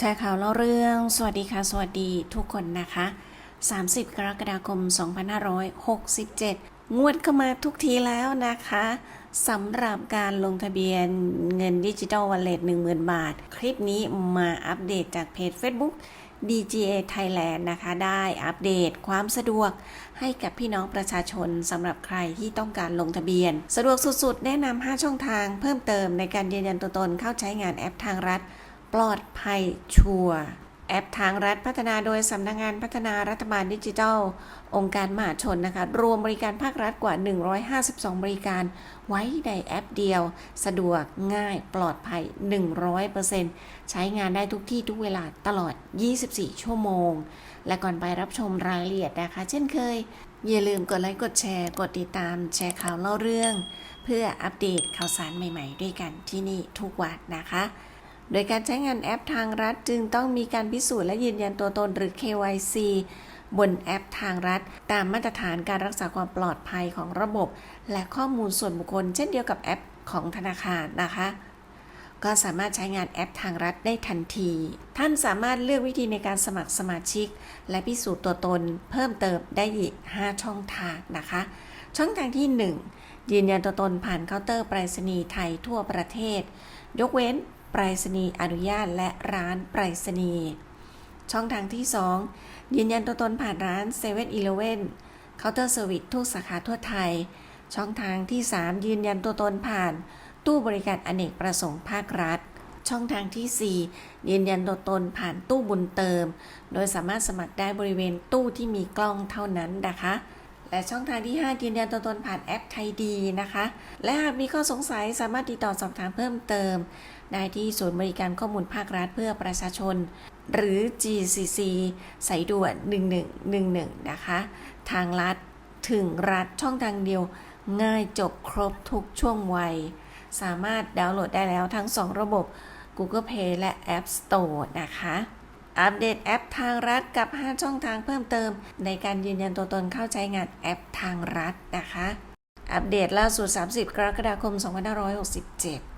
แชร์ข่าวเล่าเรื่อง สวัสดีค่ะ สวัสดีทุกคนนะคะ 30 กรกฎาคม 2567 งวดเข้ามาทุกทีแล้วนะคะสำหรับการลงทะเบียนเงินดิจิทัลวอลเล็ต10,000 บาท คลิปนี้มาอัปเดตจากเพจ Facebook DGA Thailand นะคะ ได้อัปเดตความสะดวกให้กับพี่น้องประชาชนสำหรับใครที่ต้องการลงทะเบียน สะดวกสุดๆ แนะนำ5ช่องทางเพิ่มเติมในการยืนยันตัวตนเข้าใช้งานแอปทางรัฐ ปลอดภัยชัวร์แอปทางรัฐพัฒนาโดยสำนักงงานพัฒนารัฐบาลดิจิทัล องค์การมหาชนนะคะ รวมบริการภาครัฐกว่า 152 บริการ ไว้ในแอปเดียว สะดวกง่ายปลอดภัย 100%ใช้งานได้ทุกที่ทุกเวลาตลอด 24 ชั่วโมง และก่อนไปรับชมรายละเอียดนะคะ เช่นเคย อย่าลืมกดไลค์กดแชร์ กดติดตามแชร์ข่าวเล่าเรื่อง เพื่ออัปเดตข่าวสารใหม่ ๆ ด้วยกันที่นี่ทุกวันนะคะ โดยการใช้งานแอปทางรัฐจึงต้องมีการพิสูจน์และยืนยันตัวตนหรือ KYC บนแอปทางรัฐ ตามมาตรฐานการรักษาความปลอดภัยของระบบ และข้อมูลส่วนบุคคล เช่นเดียวกับแอปของธนาคารนะคะ ก็สามารถใช้งานแอปทางรัฐได้ทันที ท่านสามารถเลือกวิธีในการสมัครสมาชิก และพิสูจน์ตัวตน เพิ่มเติมได้อีก 5 ช่องทางนะคะ ช่องทางที่ 1 ยืนยันตัวตนผ่านเคาน์เตอร์ไปรษณีย์ไทยทั่วประเทศ ยกเว้น รษณีย์อนุญาตและร้านไปรษณีย์ช่องทางที่ 2 ยืนยันตัวตนผ่านร้าน7 e เ e ่ e อเคาน์เตอร์เซอร์วิสทุกสาขาทั่วไทย ช่องทางที่ 3 ยืนยันตัวตนผ่าน ตู้บริการอเนกประสงค์ภาครัฐ ช่องทางที่ 4 ยืนยันตัวตนผ่านตู้บุญเติม โดยสามารถสมัครได้บริเวณตู้ที่มีกล้องเท่านั้นนะคะ และช่องทางที่ 5 ยืนยันตัวตนผ่านแอปไทยดีนะคะ และหากมีข้อสงสัยสามารถติดต่อสอบถามเพิ่มเติม ได้ที่ศูนย์บริการข้อมูลภาครัฐเพื่อประชาชน หรือ GCC สายด่วน 1111 นะคะ ทางรัฐถึงรัฐช่องทางเดียวง่ายจบครบทุกช่วงวัย สามารถดาวน์โหลดได้แล้วทั้ง 2 ระบบ Google Play และ App Store นะคะ อัปเดตแอปทางรัฐกับ 5 ช่องทางเพิ่มเติม ในการยืนยันตัวตนเข้าใช้งานแอปทางรัฐนะคะ อัปเดตล่าสุด 30 กรกฎาคม 2567